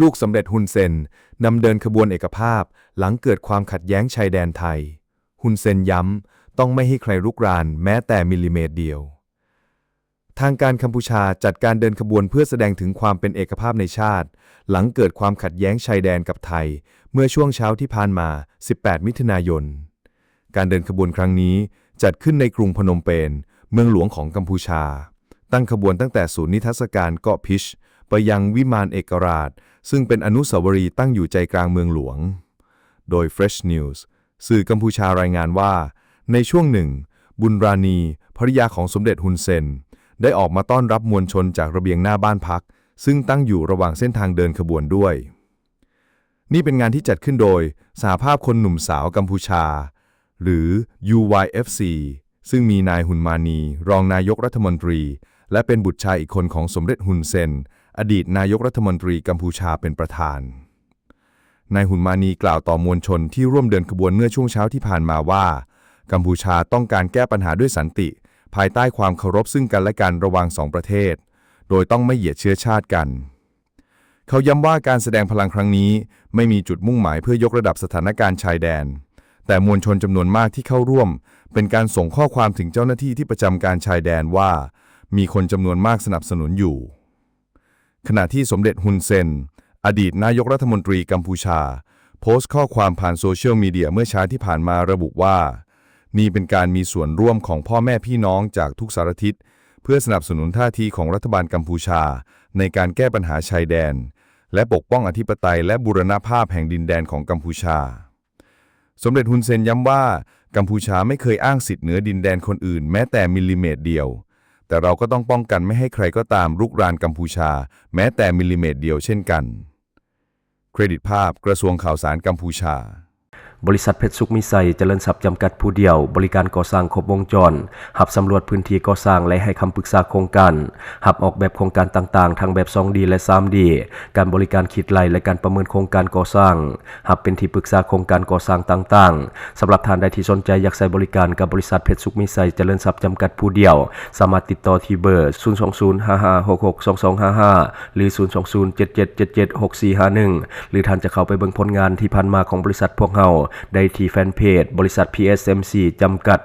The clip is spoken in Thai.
ลูกสำเร็จฮุนเซนนำเดินขบวนเอกภาพ หลังเกิดความขัดแย้งชายแดนไทยฮุนเซนย้ำ ต้องไม่ให้ใครรุกรานแม้แต่มิลลิเมตรเดียว ทางการกัมพูชาจัดการเดินขบวนเพื่อแสดงถึงความเป็นเอกภาพในชาติ หลังเกิดความขัดแย้งชายแดนกับไทย เมื่อช่วงเช้าที่ผ่านมา 18 มิถุนายน การเดินขบวนครั้งนี้จัดขึ้นในกรุงพนมเปญเมืองหลวงของกัมพูชา ตั้งขบวนตั้งแต่ศูนย์นิทรรศการเกาะพิช ไปยังวิมานเอกราช ซึ่งเป็นอนุสาวรีย์ตั้งอยู่ใจกลางเมืองหลวง โดย Fresh News สื่อกัมพูชารายงานว่า ในช่วงหนึ่ง บุญราณีภริยาของสมเด็จฮุนเซน ได้ออกมาต้อนรับมวลชนจากระเบียงหน้าบ้านพัก ซึ่งตั้งอยู่ระหว่างเส้นทางเดินขบวนด้วย นี่เป็นงานที่จัดขึ้นโดยสหภาพคนหนุ่มสาวกัมพูชา หรือ UYFC ซึ่งมีนายฮุนมานี รองนายกรัฐมนตรี และเป็นบุตรชายอีกคนของสมเด็จฮุนเซน อดีตนายกรัฐมนตรีกัมพูชาเป็นประธาน นายฮุนมานีกล่าวต่อมวลชนที่ร่วมเดินขบวนเมื่อช่วงเช้าที่ผ่านมาว่า กัมพูชาต้องการแก้ปัญหาด้วยสันติ ภายใต้ความเคารพซึ่งกันและกันระหว่างสองประเทศ โดยต้องไม่เหยียดเชื้อชาติกัน เขาย้ำว่าการแสดงพลังครั้งนี้ ไม่มีจุดมุ่งหมายเพื่อยกระดับสถานการณ์ชายแดน แต่มวลชนจำนวนมากที่เข้าร่วม เป็นการส่งข้อความถึงเจ้าหน้าที่ที่ประจำการชายแดนว่า มีคนจำนวนมากสนับสนุนอยู่ ขณะที่สมเด็จฮุนเซน อดีตนายกรัฐมนตรีกัมพูชา โพสต์ข้อความผ่านโซเชียลมีเดียเมื่อเช้าที่ผ่านมาระบุว่า นี่เป็นการมีส่วนร่วมของพ่อแม่พี่น้องจากทุกสารทิศ เพื่อสนับสนุนท่าทีของรัฐบาลกัมพูชา ในการแก้ปัญหาชายแดน และปกป้องอธิปไตยและบูรณภาพแห่งดินแดนของกัมพูชา สมเด็จฮุนเซนย้ำว่า กัมพูชาไม่เคยอ้างสิทธิ์เหนือดินแดนคนอื่น แม้แต่มิลลิเมตรเดียว แต่เราก็ต้องป้องกันไม่ให้ใครก็ตามรุกรานกัมพูชา แม้แต่มิลลิเมตรเดียวเช่นกัน เครดิตภาพกระทรวงข่าวสารกัมพูชา บริษัทเพชรสุขมิไซเจริญทรัพย์จำกัดผู้เดียว บริการก่อสร้างครบวงจร หับสำรวจพื้นที่ก่อสร้างและให้คำปรึกษาโครงการ หับออกแบบโครงการต่างๆ ทั้งแบบ 2D และ 3D การบริการคิดไล่และการประเมินโครงการก่อสร้าง หับเป็นที่ปรึกษาโครงการก่อสร้างต่างๆสำหรับท่านใดที่สนใจอยากใช้บริการกับบริษัทเพชรสุขมิไซเจริญทรัพย์จำกัดผู้เดียว สามารถติดต่อที่เบอร์ 02055662255 หรือ 02077776451 หรือท่านจะเข้าไปเบิ่งผลงานที่ผ่านมาของบริษัทพวกเราได้ที่แฟนเพจบริษัท PSMC จำกัด